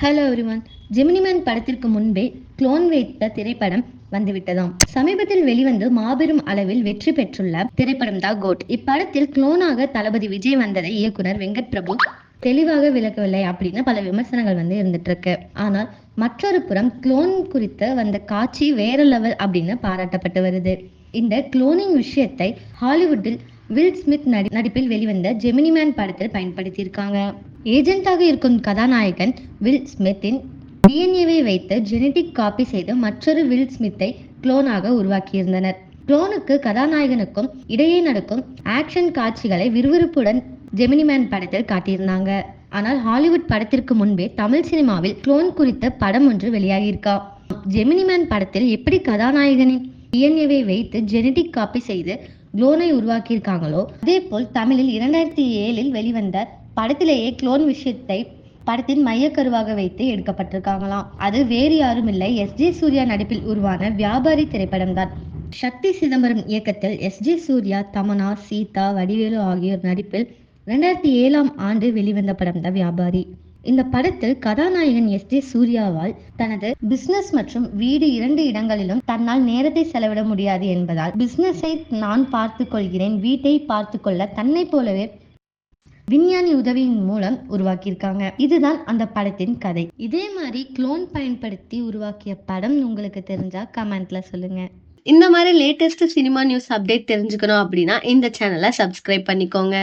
Hello everyone ஜெமினிமேன் படத்திற்கு முன்பே clone வைத்த திரைப்படம் வந்துவிட்டதாம். சமீபத்தில் வெளிவந்து மாபெரும் அளவில் வெற்றி பெற்றுள்ள திரைப்படம் தான் கோட் இப்படத்தில் க்ளோனாக தளபதி விஜய் வந்ததை இயக்குனர் வெங்கட் பிரபு தெளிவாக விளக்கவில்லை அப்படின்னு பல விமர்சனங்கள் வந்து இருந்துட்டு இருக்கு ஆனால் மற்றொரு புறம் க்ளோன் குறித்த வந்த காட்சி வேற லெவல் அப்படின்னு பாராட்டப்பட்டு வருது. இந்த க்ளோனிங் விஷயத்தை ஹாலிவுட்டில் வில் ஸ்மித் நடி நடிப்பில் வெளிவந்த ஜெமினிமேன் படத்தில் பயன்படுத்தியிருக்காங்க. ஏஜென்ட்டாக இருக்கும் கதாநாயகன் வில் ஸ்மித்தின் டிஎன்ஏவை வைத்து ஜெனடிக் காப்பி செய்து மற்றொரு வில் ஸ்மித்தை குளோனாக உருவாக்கியிருந்தனர். குளோனுக்கு கதாநாயகனுக்கும் இடையே நடக்கும் ஆக்ஷன் காட்சிகளை விறுவிறுப்புடன் ஜெமினிமேன் படத்தில் காட்டியிருந்தாங்க. ஆனால் ஹாலிவுட் படத்திற்கு முன்பே தமிழ் சினிமாவில் குளோன் குறித்த படம் ஒன்று வெளியாகியிருக்கா. ஜெமினிமேன் படத்தில் எப்படி கதாநாயகனின் டிஎன்ஏவை வைத்து ஜெனடிக் காப்பி செய்து குளோனை உருவாக்கியிருக்காங்களோ அதே போல் தமிழில் இரண்டாயிரத்தி ஏழில் வெளிவந்த படத்திலேயே குளோன் விஷயத்தை படத்தின் மையக்கருவாக வைத்து எடுக்கப்பட்டிருக்காங்களாம். அது வேறு யாரும் இல்லை. எஸ். ஜே. சூர்யா நடிப்பில் உருவான வியாபாரி திரைப்படம் தான் சக்தி சிதம்பரம் இயக்கத்தில் எஸ். ஜே. சூர்யா தமனா சீதா வடிவேலு ஆகியோர் நடிப்பில் ரெண்டாயிரத்தி ஏழாம் ஆண்டு வெளிவந்த படம் தான் வியாபாரி. இந்த படத்தில் கதாநாயகன் எஸ். ஜே. சூர்யாவால் தனது பிசினஸ் மற்றும் வீடு இரண்டு இடங்களிலும் தன்னால் நேரத்தை செலவிட முடியாது என்பதால் பிசினஸை நான் பார்த்து கொள்கிறேன் வீட்டை பார்த்து கொள்ள தன்னை போலவே விஞ்ஞானி உதவியின் மூலம் உருவாக்கியிருக்காங்க. இதுதான் அந்த படத்தின் கதை. இதே மாதிரி க்ளோன் பயன்படுத்தி உருவாக்கிய படம் உங்களுக்கு தெரிஞ்சா கமெண்ட்ல சொல்லுங்க. இந்த மாதிரி லேட்டஸ்ட் சினிமா நியூஸ் அப்டேட் தெரிஞ்சுக்கணும் அப்படின்னா இந்த சேனலை சப்ஸ்கிரைப் பண்ணிக்கோங்க.